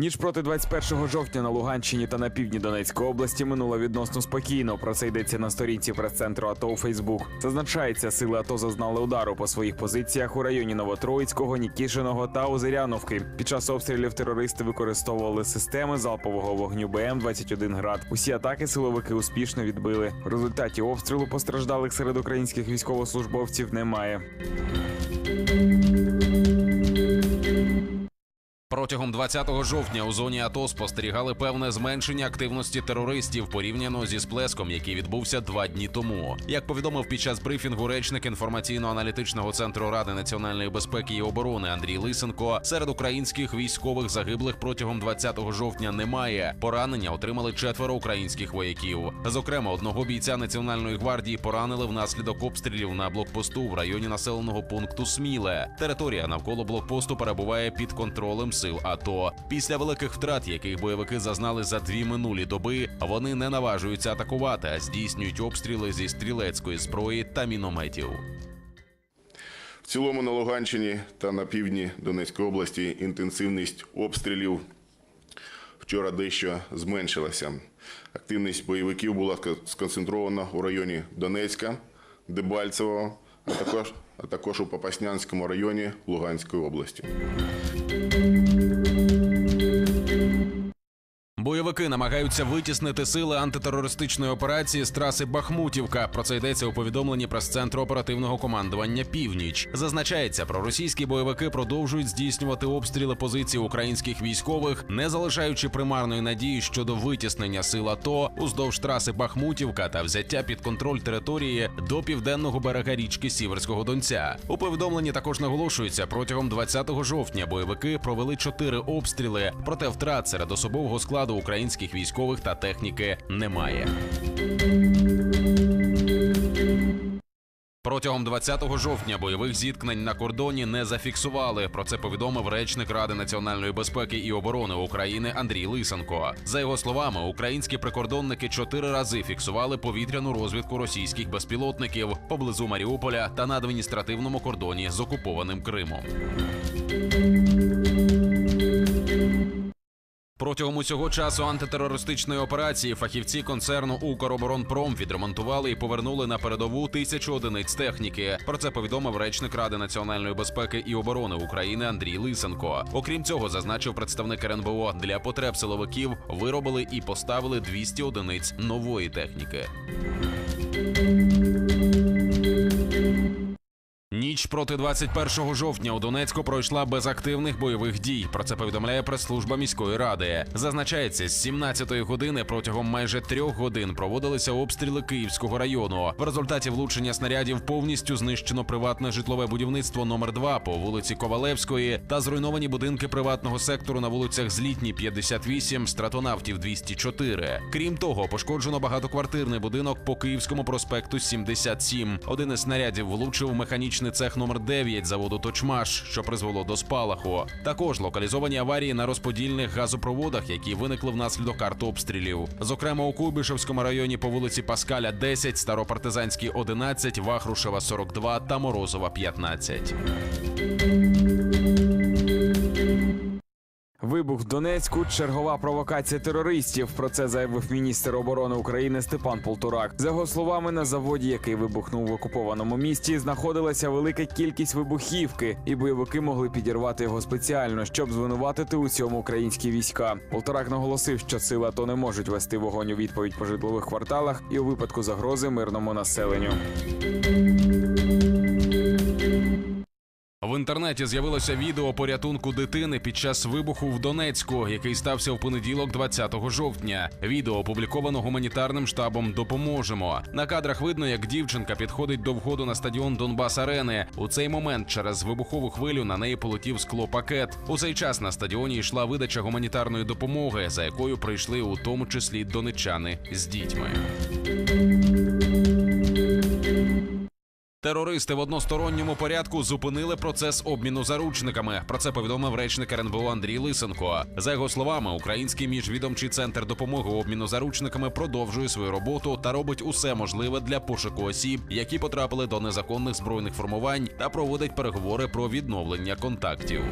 Ніж проти 21 жовтня на Луганщині та на півдні Донецької області минула відносно спокійно. Про це йдеться на сторінці прес-центру АТО у Фейсбук. Зазначається, сили АТО зазнали удару по своїх позиціях у районі Новотроїцького, Нікішиного та Озеряновки. Під час обстрілів терористи використовували системи залпового вогню БМ-21 град. Усі атаки силовики успішно відбили. В результаті обстрілу постраждалих серед українських військовослужбовців немає. Протягом 20 жовтня у зоні АТО спостерігали певне зменшення активності терористів порівняно зі сплеском, який відбувся два дні тому. Як повідомив під час брифінгу речник інформаційно-аналітичного центру Ради національної безпеки і оборони Андрій Лисенко, серед українських військових загиблих протягом 20 жовтня немає. Поранення отримали четверо українських вояків. Зокрема, одного бійця національної гвардії поранили внаслідок обстрілів на блокпосту в районі населеного пункту Сміле. Територія навколо блокпосту перебуває під контролем сил АТО. Після великих втрат, яких бойовики зазнали за дві минулі доби, вони не наважуються атакувати, а здійснюють обстріли зі стрілецької зброї та мінометів. В цілому на Луганщині та на півдні Донецької області інтенсивність обстрілів вчора дещо зменшилася. Активність бойовиків була сконцентрована у районі Донецька, Дебальцевого, а також, а також у Попаснянському районі Луганської області. Бойовики намагаються витіснити сили антитерористичної операції з траси Бахмутівка. Про це йдеться у повідомленні прес-центру оперативного командування Північ. Зазначається, проросійські бойовики продовжують здійснювати обстріли позицій українських військових, не залишаючи примарної надії щодо витіснення сил АТО уздовж траси Бахмутівка та взяття під контроль території до південного берега річки Сіверського Донця. У повідомленні також наголошується, протягом 20 жовтня бойовики провели чотири обстріли, проте втрат серед особового складу українських військових та техніки немає. Протягом 20 жовтня бойових зіткнень на кордоні не зафіксували. Про це повідомив речник Ради національної безпеки і оборони України Андрій Лисенко. За його словами, українські прикордонники чотири рази фіксували повітряну розвідку російських безпілотників поблизу Маріуполя та на адміністративному кордоні з окупованим Кримом. Протягом усього часу антитерористичної операції фахівці концерну Укроборонпром відремонтували і повернули на передову тисячу одиниць техніки. Про це повідомив речник Ради національної безпеки і оборони України Андрій Лисенко. Окрім цього, зазначив представник РНБО для потреб силовиків виробили і поставили 200 одиниць нової техніки. Ніч проти 21 жовтня у Донецьку пройшла без активних бойових дій. Про це повідомляє прес-служба міської ради. Зазначається, з 17-ї години протягом майже трьох годин проводилися обстріли Київського району. В результаті влучення снарядів повністю знищено приватне житлове будівництво номер 2 по вулиці Ковалевської та зруйновані будинки приватного сектору на вулицях Злітній 58, Стратонавтів 204. Крім того, пошкоджено багатоквартирний будинок по Київському проспекту 77. Один із снарядів влучив механічний цех номер 9 заводу Точмаш, що призвело до спалаху. Також локалізовані аварії на розподільних газопроводах, які виникли внаслідок артобстрілів. Зокрема, у Куйбишевському районі по вулиці Паскаля 10, Старопартизанській 11, Вахрушева 42 та Морозова 15. Вибух в Донецьку чергова провокація терористів. Про це заявив міністр оборони України Степан Полторак. За його словами, на заводі, який вибухнув в окупованому місті, знаходилася велика кількість вибухівки, і бойовики могли підірвати його спеціально, щоб звинуватити у цьому українські війська. Полторак наголосив, що сили АТО не можуть вести вогонь у відповідь по житлових кварталах і у випадку загрози мирному населенню. Інтернеті з'явилося відео порятунку дитини під час вибуху в Донецьку, який стався в понеділок, 20 жовтня. Відео опубліковано гуманітарним штабом Допоможемо. На кадрах видно, як дівчинка підходить до входу на стадіон Донбас Арени. У цей момент через вибухову хвилю на неї полетів склопакет. У цей час на стадіоні йшла видача гуманітарної допомоги, за якою прийшли у тому числі донечани з дітьми. Терористи в односторонньому порядку зупинили процес обміну заручниками. Про це повідомив речник РНБО Андрій Лисенко. За його словами, український міжвідомчий центр допомоги обміну заручниками продовжує свою роботу та робить усе можливе для пошуку осіб, які потрапили до незаконних збройних формувань, та проводить переговори про відновлення контактів.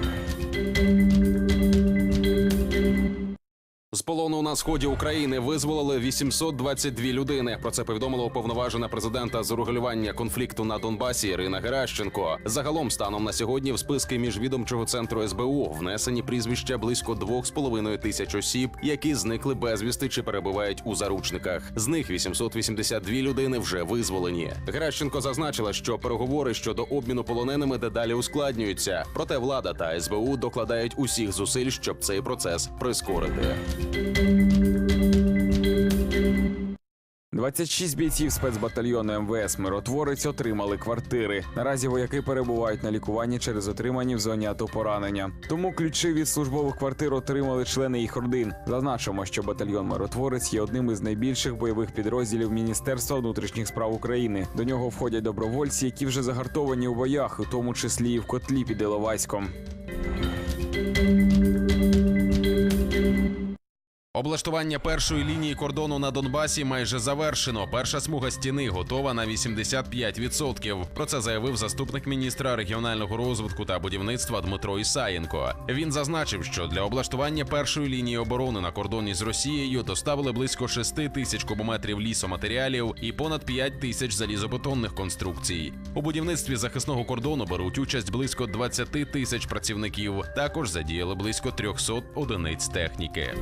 З полону на сході України визволили 822 людини. Про це повідомила уповноважена президента з урегулювання конфлікту на Донбасі Ірина Геращенко. Загалом, станом на сьогодні, в списки міжвідомчого центру СБУ внесені прізвища близько 2,5 тисяч осіб, які зникли безвісти чи перебувають у заручниках. З них 882 людини вже визволені. Геращенко зазначила, що переговори щодо обміну полоненими дедалі ускладнюються. Проте влада та СБУ докладають усіх зусиль, щоб цей процес прискорити. 26 бійців спецбатальйону МВС Миротворець отримали квартири. Наразі вояки перебувають на лікуванні через отримані в зоні АТО поранення. Тому ключі від службових квартир отримали члени їх родин. Зазначимо, що батальйон Миротворець є одним із найбільших бойових підрозділів Міністерства внутрішніх справ України. До нього входять добровольці, які вже загартовані у боях, у тому числі і в котлі під Іловайськом. Облаштування першої лінії кордону на Донбасі майже завершено. Перша смуга стіни готова на 85%. Про це заявив заступник міністра регіонального розвитку та будівництва Дмитро Ісаєнко. Він зазначив, що для облаштування першої лінії оборони на кордоні з Росією доставили близько 6 тисяч кубометрів лісоматеріалів і понад 5 тисяч залізобетонних конструкцій. У будівництві захисного кордону беруть участь близько 20 тисяч працівників. Також задіяли близько 300 одиниць техніки.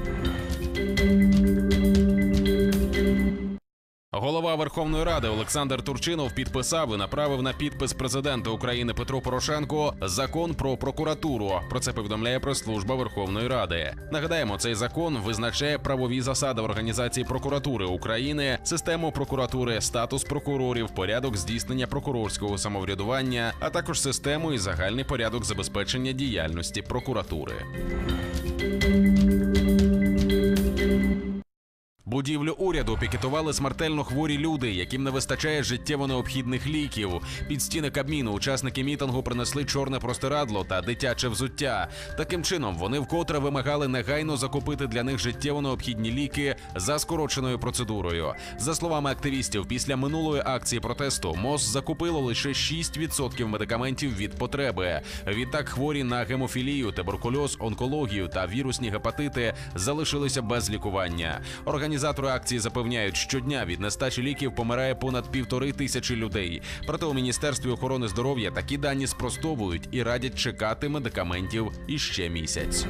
Голова Верховної Ради Олександр Турчинов підписав і направив на підпис президента України Петро Порошенко закон про прокуратуру. Про це повідомляє прес-служба Верховної Ради. Нагадаємо, цей закон визначає правові засади організації прокуратури України, систему прокуратури, статус прокурорів, порядок здійснення прокурорського самоврядування, а також систему і загальний порядок забезпечення діяльності прокуратури. Будівлю уряду пікетували смертельно хворі люди, яким не вистачає життєво необхідних ліків. Під стіни кабміну учасники мітингу принесли чорне простирадло та дитяче взуття. Таким чином вони вкотре вимагали негайно закупити для них життєво необхідні ліки за скороченою процедурою. За словами активістів, після минулої акції протесту МОЗ закупило лише 6% медикаментів від потреби. Відтак хворі на гемофілію, туберкульоз, онкологію та вірусні гепатити залишилися без лікування. Організатори акції запевняють, щодня від нестачі ліків помирає понад півтори тисячі людей. Проте у міністерстві охорони здоров'я такі дані спростовують і радять чекати медикаментів іще місяць.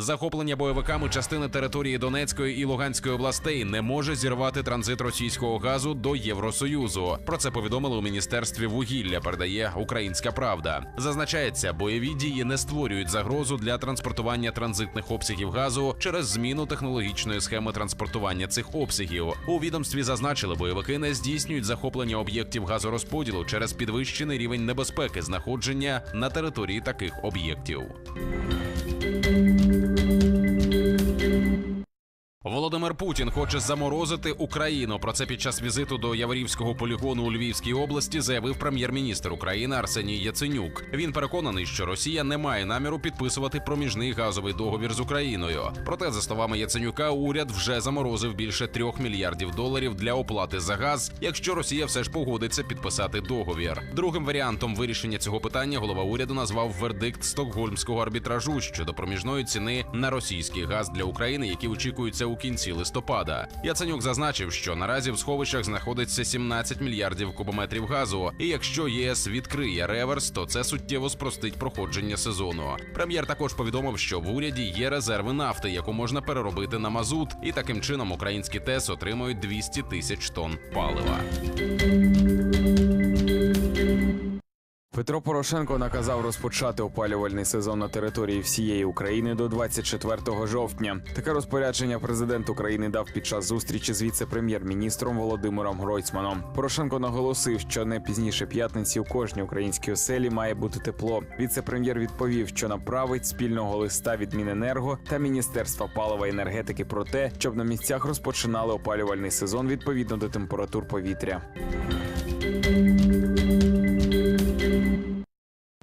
Захоплення бойовиками частини території Донецької і Луганської областей не може зірвати транзит російського газу до Євросоюзу. Про це повідомили у міністерстві вугілля. Передає Українська Правда. Зазначається, бойові дії не створюють загрозу для транспортування транзитних обсягів газу через зміну технологічної схеми транспортування цих обсягів. У відомстві зазначили, бойовики не здійснюють захоплення об'єктів газорозподілу через підвищений рівень небезпеки знаходження на території таких об'єктів. Володимир Путін хоче заморозити Україну. Про це під час візиту до Яворівського полігону у Львівській області заявив прем'єр-міністр України Арсеній Яценюк. Він переконаний, що Росія не має наміру підписувати проміжний газовий договір з Україною. Проте, за словами Яценюка, уряд вже заморозив більше трьох мільярдів доларів для оплати за газ, якщо Росія все ж погодиться підписати договір. Другим варіантом вирішення цього питання голова уряду назвав вердикт стокгольмського арбітражу щодо проміжної ціни на російський газ для України, які очікуються у кінці листопада. Яценюк зазначив, що наразі в сховищах знаходиться 17 мільярдів кубометрів газу. І якщо ЄС відкриє реверс, то це суттєво спростить проходження сезону. Прем'єр також повідомив, що в уряді є резерви нафти, яку можна переробити на мазут, і таким чином українські ТЕС отримують 200 тисяч тонн палива. Петро Порошенко наказав розпочати опалювальний сезон на території всієї України до 24 жовтня. Таке розпорядження президент України дав під час зустрічі з віце-прем'єр-міністром Володимиром Гройсманом. Порошенко наголосив, що не пізніше п'ятниці у кожній українській оселі має бути тепло. Віце-прем'єр відповів, що направить спільного листа від Міненерго та Міністерства палива і енергетики про те, щоб на місцях розпочинали опалювальний сезон відповідно до температур повітря.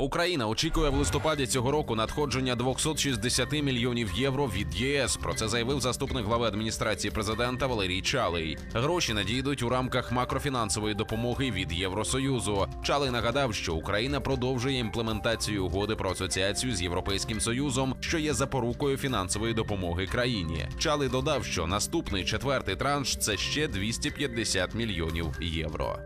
Україна очікує в листопаді цього року надходження 260 мільйонів євро від ЄС. Про це заявив заступник глави адміністрації президента Валерій Чалий. Гроші надійдуть у рамках макрофінансової допомоги від Євросоюзу. Чалий нагадав, що Україна продовжує імплементацію угоди про асоціацію з Європейським Союзом, що є запорукою фінансової допомоги країні. Чалий додав, що наступний четвертий транш це ще 250 мільйонів євро.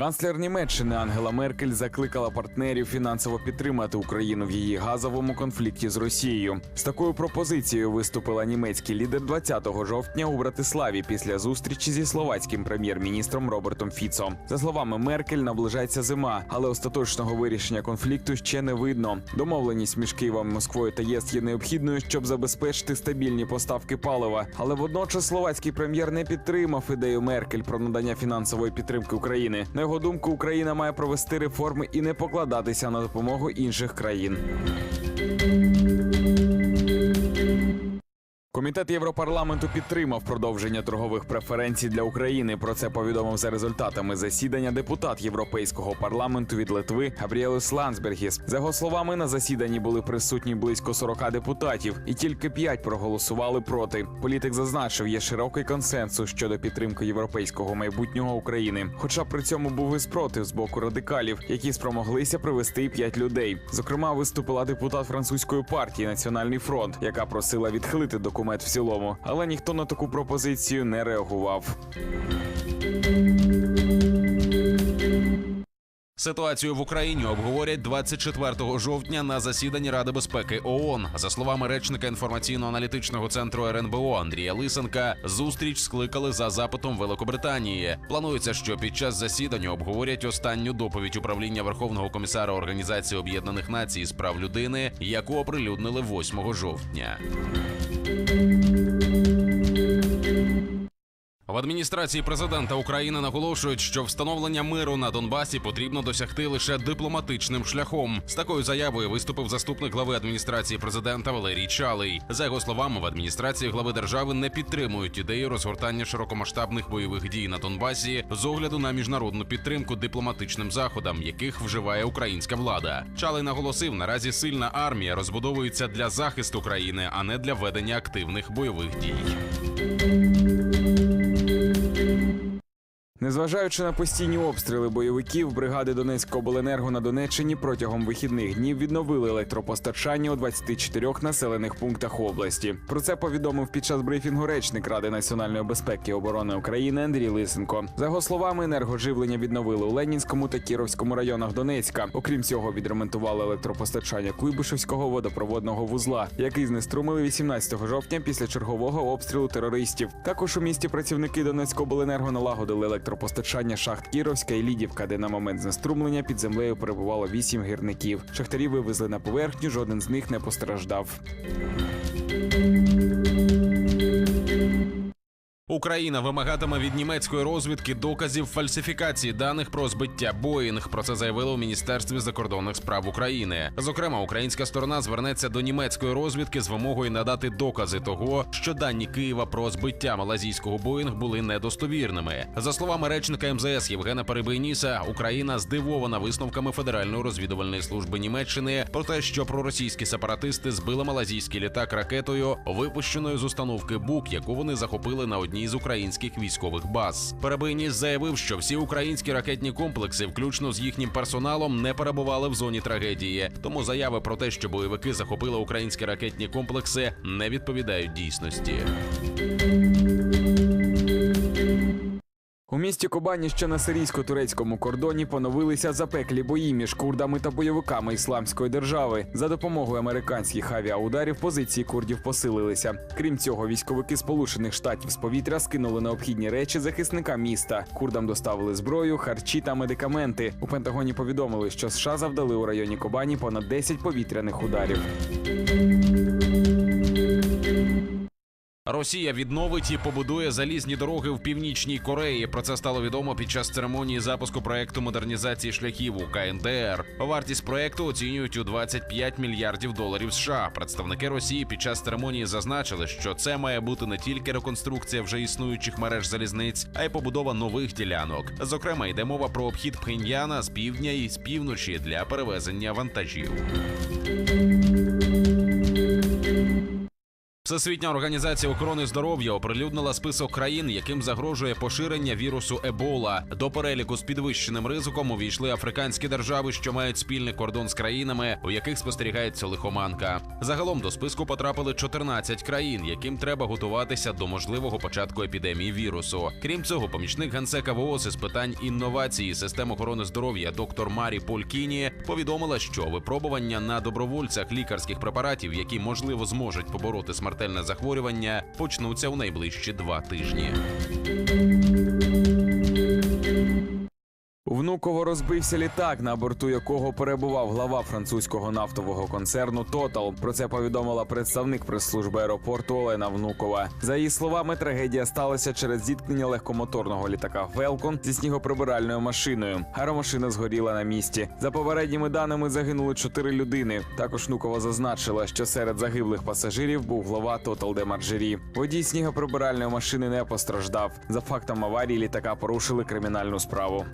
Канцлер Німеччини Ангела Меркель закликала партнерів фінансово підтримати Україну в її газовому конфлікті з Росією. З такою пропозицією виступила німецький лідер 20 жовтня у Братиславі після зустрічі зі словацьким прем'єр-міністром Робертом Фіцо. За словами Меркель, наближається зима, але остаточного вирішення конфлікту ще не видно. Домовленість між Києвом, Москвою та ЄС є необхідною, щоб забезпечити стабільні поставки палива. Але водночас словацький прем'єр не підтримав ідею Меркель про надання фінансової підтримки України. На його думку, Україна має провести реформи і не покладатися на допомогу інших країн. Комітет Європарламенту підтримав продовження торгових преференцій для України. Про це повідомив за результатами засідання депутат Європейського парламенту від Литви Габріелус Лансбергіс. За його словами, на засіданні були присутні близько 40 депутатів, і тільки 5 проголосували проти. Політик зазначив, є широкий консенсус щодо підтримки європейського майбутнього України. Хоча при цьому був і спротив з боку радикалів, які спромоглися привести 5 людей. Зокрема, виступила депутат французької партії Національний фронт, яка просила відхилити документ в цілому, але ніхто на таку пропозицію не реагував. Ситуацію в Україні обговорять 24 жовтня на засіданні Ради безпеки ООН. За словами речника інформаційно-аналітичного центру РНБО Андрія Лисенка, зустріч скликали за запитом Великобританії. Планується, що під час засідання обговорять останню доповідь управління Верховного комісара Організації Об'єднаних Націй з прав людини, яку оприлюднили 8 жовтня. В адміністрації президента України наголошують, що встановлення миру на Донбасі потрібно досягти лише дипломатичним шляхом. З такою заявою виступив заступник глави адміністрації президента Валерій Чалий. За його словами, в адміністрації глави держави не підтримують ідею розгортання широкомасштабних бойових дій на Донбасі з огляду на міжнародну підтримку дипломатичним заходам, яких вживає українська влада. Чалий наголосив, наразі сильна армія розбудовується для захисту країни, а не для ведення активних бойових дій. Незважаючи на постійні обстріли бойовиків, бригади Донецькобленерго на Донеччині протягом вихідних днів відновили електропостачання у 24 населених пунктах області. Про це повідомив під час брифінгу речник Ради національної безпеки і оборони України Андрій Лисенко. За його словами, енергоживлення відновили у Ленінському та Кіровському районах Донецька. Окрім цього, відремонтували електропостачання Куйбишевського водопроводного вузла, який знеструмили 18 жовтня після чергового обстрілу терористів. Також у місті працівники Донецькобленерго налагодили електропостачання шахт Кіровська і Лідівка, де на момент знеструмлення під землею перебувало вісім гірників. Шахтарі вивезли на поверхню, жоден з них не постраждав. Україна вимагатиме від німецької розвідки доказів фальсифікації даних про збиття Боїнг. Про це заявили у міністерстві закордонних справ України. Зокрема, українська сторона звернеться до німецької розвідки з вимогою надати докази того, що дані Києва про збиття малазійського Боїнг були недостовірними. За словами речника МЗС Євгена Перебийніса, Україна здивована висновками Федеральної розвідувальної служби Німеччини про те, що проросійські сепаратисти збили малазійський літак ракетою, випущеною з установки БУК, яку вони захопили на одній з українських військових баз. Перебийніс заявив, що всі українські ракетні комплекси, включно з їхнім персоналом, не перебували в зоні трагедії. Тому заяви про те, що бойовики захопили українські ракетні комплекси, не відповідають дійсності. У місті Кобані, що на сирійсько-турецькому кордоні, поновилися запеклі бої між курдами та бойовиками ісламської держави. За допомогою американських авіаударів позиції курдів посилилися. Крім цього, військовики Сполучених Штатів з повітря скинули необхідні речі захисникам міста. Курдам доставили зброю, харчі та медикаменти. У Пентагоні повідомили, що США завдали у районі Кобані понад 10 повітряних ударів. Росія відновить і побудує залізні дороги в північній Кореї. Про це стало відомо під час церемонії запуску проекту модернізації шляхів у КНДР. Вартість проекту оцінюють у 25 мільярдів доларів США. Представники Росії під час церемонії зазначили, що це має бути не тільки реконструкція вже існуючих мереж залізниць, а й побудова нових ділянок. Зокрема, йде мова про обхід Пхеньяна з півдня і з півночі для перевезення вантажів. Всесвітня організація охорони здоров'я оприлюднила список країн, яким загрожує поширення вірусу Ебола. До переліку з підвищеним ризиком увійшли африканські держави, що мають спільний кордон з країнами, у яких спостерігається лихоманка. Загалом до списку потрапили 14 країн, яким треба готуватися до можливого початку епідемії вірусу. Крім цього, помічник генсека ВООЗ із питань інновації систем охорони здоров'я доктор Марі Полькіні повідомила, що випробування на добровольцях лікарських препаратів, які можливо зможуть побороти смертельне захворювання, почнуться у найближчі два тижні. Внуково розбився літак, на борту якого перебував глава французького нафтового концерну Тотал. Про це повідомила представник прес-служби аеропорту Олена Внукова. За її словами, трагедія сталася через зіткнення легкомоторного літака Фелкон зі снігоприбиральною машиною. Аеромашина згоріла на місці. За попередніми даними загинули чотири людини. Також Внукова зазначила, що серед загиблих пасажирів був глава Тотал де Марджері. Водій снігоприбиральної машини не постраждав. За фактом аварії літака порушили кримінальну справу.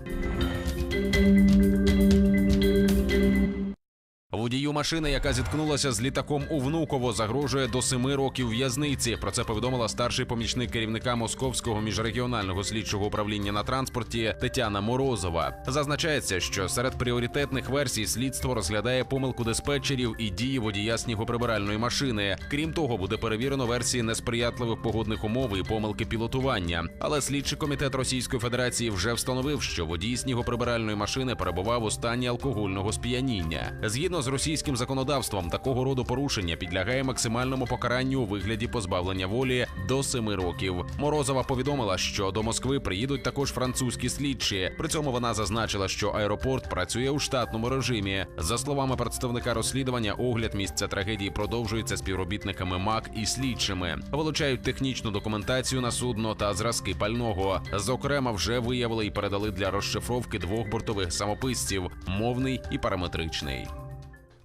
Водію машини, яка зіткнулася з літаком у Внуково, загрожує до семи років в'язниці. Про це повідомила старший помічник керівника Московського міжрегіонального слідчого управління на транспорті Тетяна Морозова. Зазначається, що серед пріоритетних версій слідство розглядає помилку диспетчерів і дії водія снігоприбиральної машини. Крім того, буде перевірено версії несприятливих погодних умов і помилки пілотування. Але слідчий комітет Російської Федерації вже встановив, що водій снігоприбиральної машини перебував у стані алкогольного сп'яніння. Згідно з російським законодавством, такого роду порушення підлягає максимальному покаранню у вигляді позбавлення волі до семи років. Морозова повідомила, що до Москви приїдуть також французькі слідчі. При цьому вона зазначила, що аеропорт працює у штатному режимі. За словами представника розслідування, огляд місця трагедії продовжується співробітниками МАК і слідчими. Вилучають технічну документацію на судно та зразки пального. Зокрема, вже виявили і передали для розшифровки двох бортових самописців мовний і параметричний.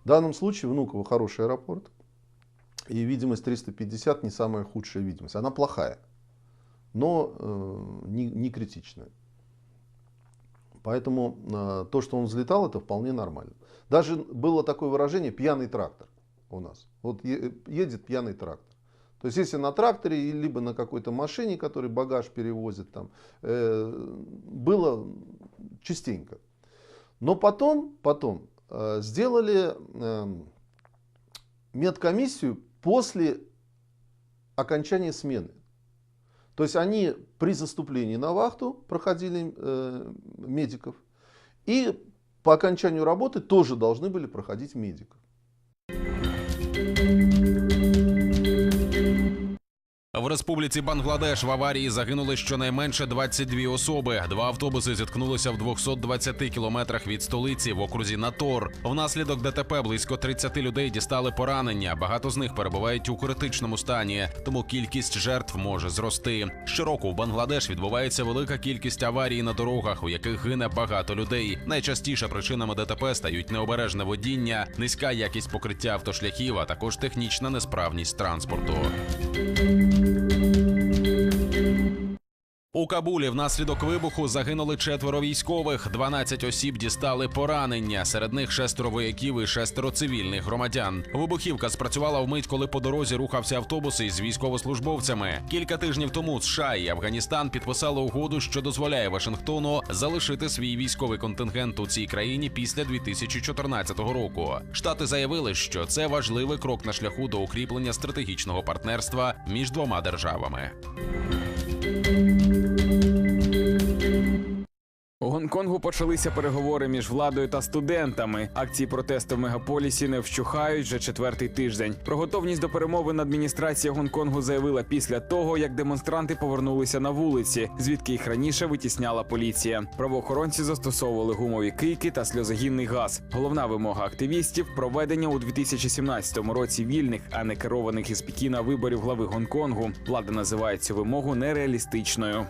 В данном случае Внуково хороший аэропорт. И видимость 350 не самая худшая видимость. Она плохая, но э, не, не критичная. Поэтому э, то, что он взлетал, это вполне нормально. Даже было такое выражение «пьяный трактор» у нас. Вот е- едет пьяный трактор. То есть если на тракторе, либо на какой-то машине, который багаж перевозит, там, э, было частенько. Но потом, потом э, сделали э, медкомиссию после окончания смены. То есть они при заступлении на вахту проходили э, медиков и по окончанию работы тоже должны были проходить медиков. В республіці Бангладеш в аварії загинули щонайменше 22 особи. Два автобуси зіткнулися в 220 кілометрах від столиці в окрузі Натор. Внаслідок ДТП близько 30 людей дістали поранення. Багато з них перебувають у критичному стані, тому кількість жертв може зрости. Щороку в Бангладеш відбувається велика кількість аварій на дорогах, у яких гине багато людей. Найчастіше причинами ДТП стають необережне водіння, низька якість покриття автошляхів, а також технічна несправність транспорту. У Кабулі внаслідок вибуху загинули четверо військових, 12 осіб дістали поранення. Серед них шестеро вояків і шестеро цивільних громадян. Вибухівка спрацювала вмить, коли по дорозі рухався автобус із військовослужбовцями. Кілька тижнів тому США і Афганістан підписали угоду, що дозволяє Вашингтону залишити свій військовий контингент у цій країні після 2014 року. Штати заявили, що це важливий крок на шляху до укріплення стратегічного партнерства між двома державами. Гонконгу почалися переговори між владою та студентами. Акції протесту в мегаполісі не вщухають вже четвертий тиждень. Про готовність до перемовин адміністрація Гонконгу заявила після того, як демонстранти повернулися на вулиці, звідки їх раніше витісняла поліція. Правоохоронці застосовували гумові кийки та сльозогінний газ. Головна вимога активістів проведення у 2017 році вільних, а не керованих із Пекіна виборів глави Гонконгу. Влада називає цю вимогу нереалістичною.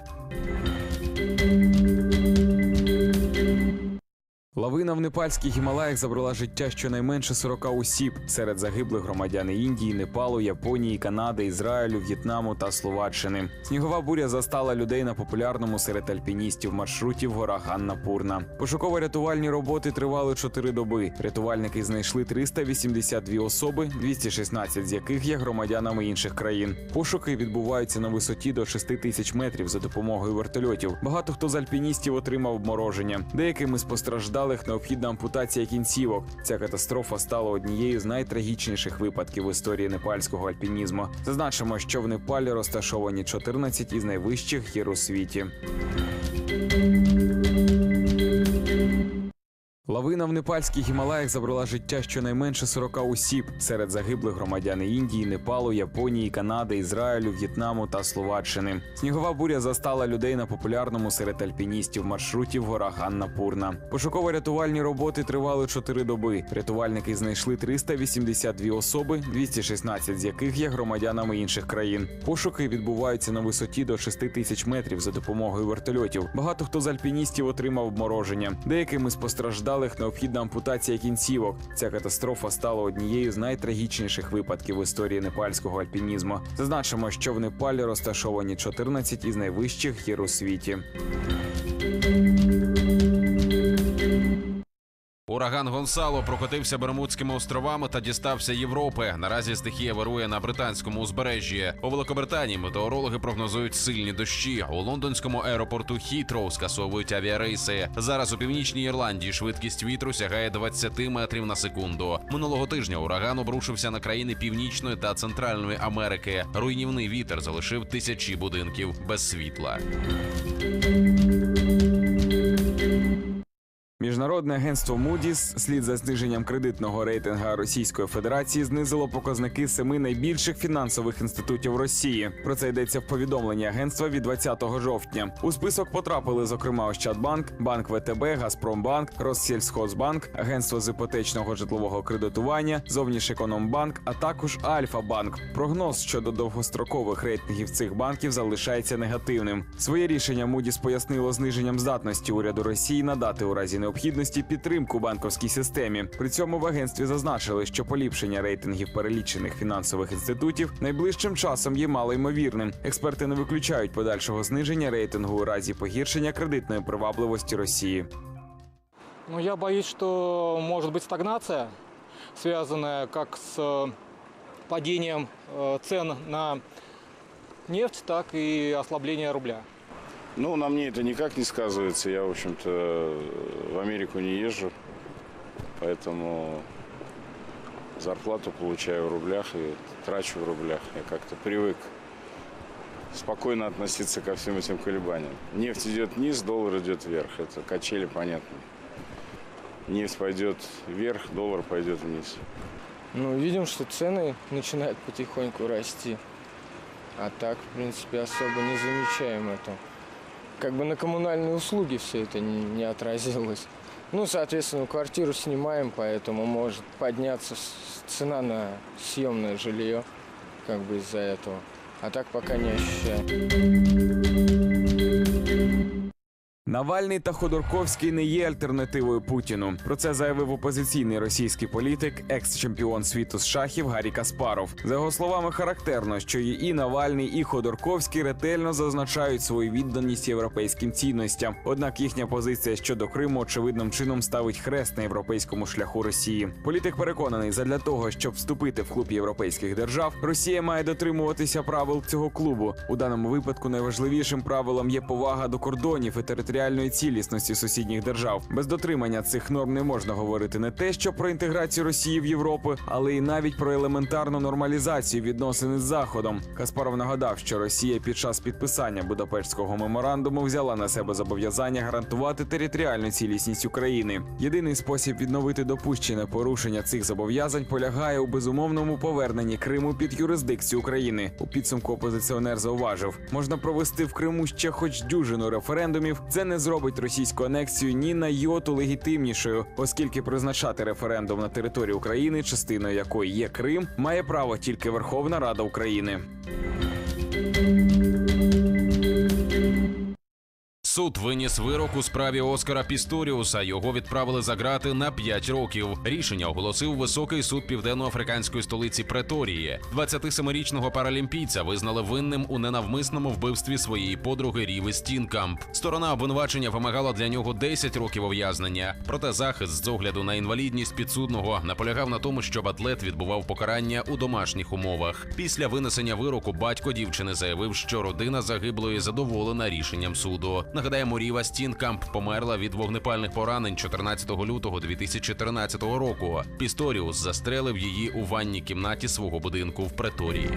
Лавина в непальських Гімалаях забрала життя щонайменше 40 осіб серед загиблих громадяни Індії, Непалу, Японії, Канади, Ізраїлю, В'єтнаму та Словаччини. Снігова буря застала людей на популярному серед альпіністів маршруті в горах Аннапурна. Пошуково-рятувальні роботи тривали 4 доби. Рятувальники знайшли 382 особи, 216 з яких є громадянами інших країн. Пошуки відбуваються на висоті до 6 тисяч метрів за допомогою вертольотів. Багато хто з альпіністів отримав обмороження. Деяким із постраждалих необхідна ампутація кінцівок. Ця катастрофа стала однією з найтрагічніших випадків в історії непальського альпінізму. Зазначимо, що в Непалі розташовані 14 із найвищих гір у світі. Лавина в непальських Гімалаях забрала життя щонайменше 40 осіб серед загиблих громадяни Індії, Непалу, Японії, Канади, Ізраїлю, В'єтнаму та Словаччини. Снігова буря застала людей на популярному серед альпіністів маршруті в горах Аннапурна. Пошуково-рятувальні роботи тривали 4 доби. Рятувальники знайшли 382 особи, 216 з яких є громадянами інших країн. Пошуки відбуваються на висоті до 6 тисяч метрів за допомогою вертольотів. Багато хто з альпіністів отримав обмороження. Деяким із постраждалих необхідна ампутація кінцівок. Ця катастрофа стала однією з найтрагічніших випадків в історії непальського альпінізму. Зазначимо, що в Непалі розташовані 14 із найвищих гір у світі. Ураган Гонсало прокотився Бермудськими островами та дістався Європи. Наразі стихія вирує на британському узбережжі. У Великобританії метеорологи прогнозують сильні дощі. У лондонському аеропорту Хітроу скасовують авіарейси. Зараз у північній Ірландії швидкість вітру сягає 20 метрів на секунду. Минулого тижня ураган обрушився на країни Північної та Центральної Америки. Руйнівний вітер залишив тисячі будинків без світла. Міжнародне агентство Moody's слід за зниженням кредитного рейтинга Російської Федерації знизило показники семи найбільших фінансових інститутів Росії. Про це йдеться в повідомленні агентства від 20 жовтня. У список потрапили, зокрема, Ощадбанк, Банк ВТБ, Газпромбанк, Россельсхозбанк, Агентство з іпотечного житлового кредитування, Зовнішекономбанк, а також Альфа-банк. Прогноз щодо довгострокових рейтингів цих банків залишається негативним. Своє рішення Moody's пояснило зниженням здатності уряду Росії надати у разі необхідності підтримку банківській системі. При цьому в агентстві зазначили, що поліпшення рейтингів перелічених фінансових інститутів найближчим часом є малоймовірним. Експерти не виключають подальшого зниження рейтингу у разі погіршення кредитної привабливості Росії. Ну, я боюсь, что может быть стагнация, связанная как с э, падением э, цен на нефть, так и ослабление рубля. Ну, на мне это никак не сказывается. Я, в общем-то, в Америку не езжу, поэтому зарплату получаю в рублях и трачу в рублях. Я как-то привык спокойно относиться ко всем этим колебаниям. Нефть идет вниз, доллар идет вверх. Это качели понятно. Нефть пойдет вверх, доллар пойдет вниз. Ну, видим, что цены начинают потихоньку расти. А так, в принципе, особо не замечаем это. Как бы на коммунальные услуги все это не, не отразилось. Ну, соответственно, квартиру снимаем, поэтому может подняться цена на съемное жилье, как бы из-за этого. А так пока не ощущаем. Навальний та Ходорковський не є альтернативою Путіну. Про це заявив опозиційний російський політик, екс-чемпіон світу з шахів Гаррі Каспаров. За його словами, характерно, що і Навальний, і Ходорковський ретельно зазначають свою відданість європейським цінностям. Однак їхня позиція щодо Криму очевидним чином ставить хрест на європейському шляху Росії. Політик переконаний, задля того, щоб вступити в клуб європейських держав, Росія має дотримуватися правил цього клубу. У даному випадку найважливішим правилом є повага до кордонів і територіальної територіальної цілісності сусідніх держав. Без дотримання цих норм не можна говорити не те, що про інтеграцію Росії в Європу, але й навіть про елементарну нормалізацію відносин із Заходом. Каспаров нагадав, що Росія під час підписання Будапештського меморандуму взяла на себе зобов'язання гарантувати територіальну цілісність України. Єдиний спосіб відновити допущене порушення цих зобов'язань полягає у безумовному поверненні Криму під юрисдикцію України. У підсумку опозиціонер зауважив, можна провести в Криму ще хоч дюжину референдумів. Це не зробить російську анексію ні на йоту легітимнішою, оскільки призначати референдум на території України, частиною якої є Крим, має право тільки Верховна Рада України. Суд виніс вирок у справі Оскара Пісторіуса. Його відправили за грати на 5 років. Рішення оголосив високий суд південноафриканської столиці Преторії. 27-річного паралімпійця визнали винним у ненавмисному вбивстві своєї подруги Ріви Стінкамп. Сторона обвинувачення вимагала для нього 10 років ув'язнення. Проте захист з огляду на інвалідність підсудного наполягав на тому, щоб атлет відбував покарання у домашніх умовах. Після винесення вироку батько дівчини заявив, що родина загиблої задоволена рішенням суду. Нагадаємо, Ріва Стінкамп померла від вогнепальних поранень 14 лютого 2014 року. Пісторіус застрелив її у ванній кімнаті свого будинку в Преторії.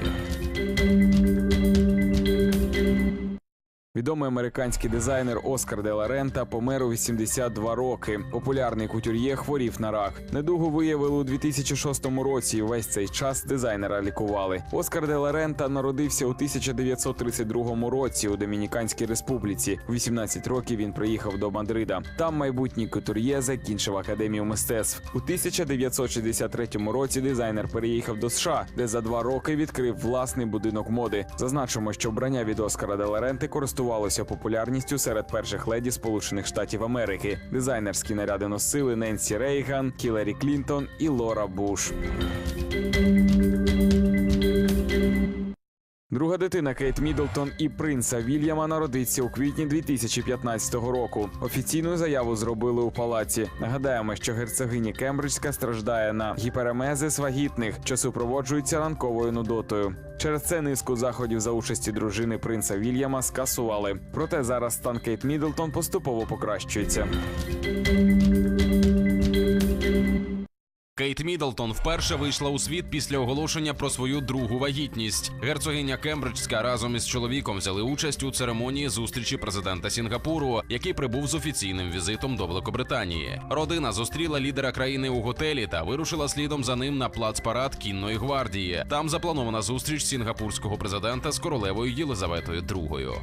Відомий американський дизайнер Оскар де ла Рента помер у 82 роки. Популярний кутюр'є хворів на рак. Недугу виявили у 2006 році. Весь цей час дизайнера лікували. Оскар де ла Рента народився у 1932 році у Домініканській республіці. У 18 років він приїхав до Мадрида. Там майбутній кутюр'є закінчив академію мистецтв. У 1963 році дизайнер переїхав до США, де за два роки відкрив власний будинок моди. Зазначимо, що вбрання від Оскара де ла Ренти користувалося популярністю серед перших леді Сполучених Штатів Америки. Дизайнерські наряди носили Ненсі Рейган, Кіларі Клінтон і Лора Буш. Друга дитина Кейт Міддлтон і принца Вільяма народиться у квітні 2015 року. Офіційну заяву зробили у палаці. Нагадаємо, що герцогиня Кембриджська страждає на гіперемезис вагітних, що супроводжуються ранковою нудотою. Через це низку заходів за участі дружини принца Вільяма скасували. Проте зараз стан Кейт Міддлтон поступово покращується. Кейт Міддлтон вперше вийшла у світ після оголошення про свою другу вагітність. Герцогиня Кембриджська разом із чоловіком взяли участь у церемонії зустрічі президента Сінгапуру, який прибув з офіційним візитом до Великобританії. Родина зустріла лідера країни у готелі та вирушила слідом за ним на плацпарад кінної гвардії. Там запланована зустріч сінгапурського президента з королевою Єлизаветою II.